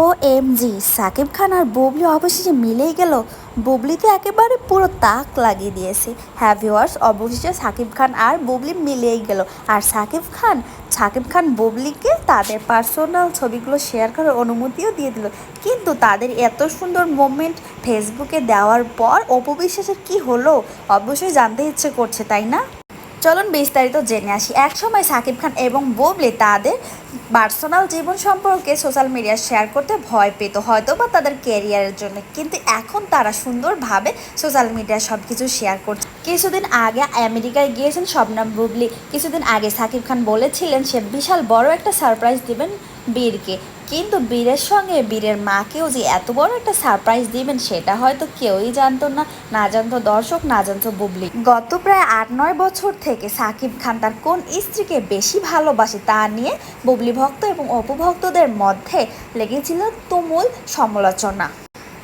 O M G Shakib Khan আর বুবলি অবশেষে মিলেই গেল। বুবলিতে একেবারে পুরো তাক লাগিয়ে দিয়েছে। হ্যাঁ ভিওয়ার্স অবশেষে সাকিব খান আর বুবলি মিলেই গেল। আর সাকিব খান সাকিব খান বুবলিকে তাদের পার্সোনাল ছবিগুলো শেয়ার করার অনুমতিও দিয়ে দিল। কিন্তু তাদের এত সুন্দর মোমেন্ট ফেসবুকে দেওয়ার পর অপবিশ্বাসের কি হলো? অবশ্যই জানতে ইচ্ছে করছে, তাই না? চলুন বিস্তারিত জেনে আসি। একসময় সাকিব খান এবং বুবলি তাদের পার্সোনাল জীবন সম্পর্কে সোশ্যাল মিডিয়া শেয়ার করতে ভয় পেত। হয়তো বা তাদের ক্যারিয়ারের জন্য। কিন্তু এখন তারা সুন্দরভাবে সোশ্যাল মিডিয়া সব কিছু শেয়ার করছে। কিছুদিন আগে আমেরিকায় গিয়েছেন শবনম বুবলি। কিছুদিন আগে সাকিব খান বলেছিলেন, সে বিশাল বড় একটা সারপ্রাইজ দিবেন বীরকে। কিন্তু বীরের সঙ্গে বীরের মাকেও যে এত বড় একটা সারপ্রাইজ দিবেন, সেটা হয়তো কেউই জানতো না। না জানতো দর্শক, না জানতো বুবলি গত প্রায় আট, নয় বছর থেকে সাকিব খান তার কোন স্ত্রীকে বেশি ভালোবাসে তা নিয়ে বুবলি ভক্ত এবং অপভক্তদের মধ্যে লেগেছিল তুমুল সমালোচনা।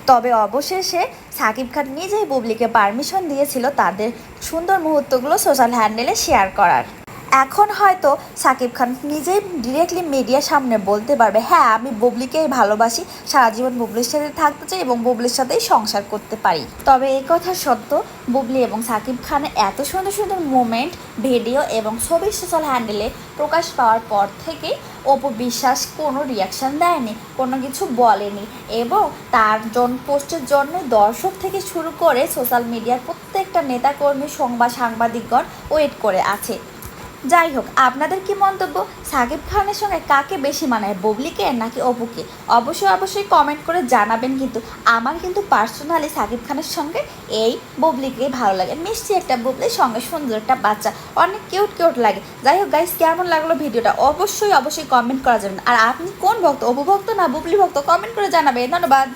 তবে অবশেষে সাকিব খান নিজেই বুবলিকে পারমিশন দিয়েছিল তাদের সুন্দর মুহূর্তগুলো সোশ্যাল হ্যান্ডেলে শেয়ার করার। এখন হয়তো সাকিব খান নিজেই ডিরেক্টলি মিডিয়ার সামনে বলতে পারবে হ্যাঁ আমি বুবলিকেই ভালোবাসি, সারা জীবন বুবলির সাথে থাকতে চাই এবং বুবলির সাথেই সংসার করতে পারি। তবে এই কথা সত্য, বুবলি এবং সাকিব খানের এত সুন্দর সুন্দর মুমেন্ট ভিডিও এবং ছবি সোশ্যাল হ্যান্ডেলে প্রকাশ পাওয়ার পর থেকে অপু বিশ্বাস কোনো রিয়াকশন দেয়নি, কোনো কিছু বলেনি এবং তার জন পোস্টের জন্য দর্শক থেকে শুরু করে সোশ্যাল মিডিয়ার প্রত্যেকটা নেতাকর্মী, সংবাদ সাংবাদিকগণ ওয়েট করে আছে। যাই হোক আপনাদের কি মন্তব্য? সাকিব খানের সঙ্গে কাকে বেশি মানায়, ববলিকে নাকি অপুকে? অবশ্যই অবশ্যই কমেন্ট করে জানাবেন কিন্তু আমার কিন্তু পার্সোনালি সাকিব খানের সঙ্গে এই বুবলিকে ভালো লাগে। মিষ্টি একটা বুবলির সঙ্গে সুন্দর একটা বাচ্চা, অনেক কিউট কিউট লাগে। যাই হোক গাইস কেমন লাগল ভিডিওটা? অবশ্যই অবশ্যই কমেন্ট করা যাবেন আর আপনি কোন ভক্ত, অপু ভক্ত না বুবলি ভক্ত কমেন্ট করে জানাবেন। ধন্যবাদ।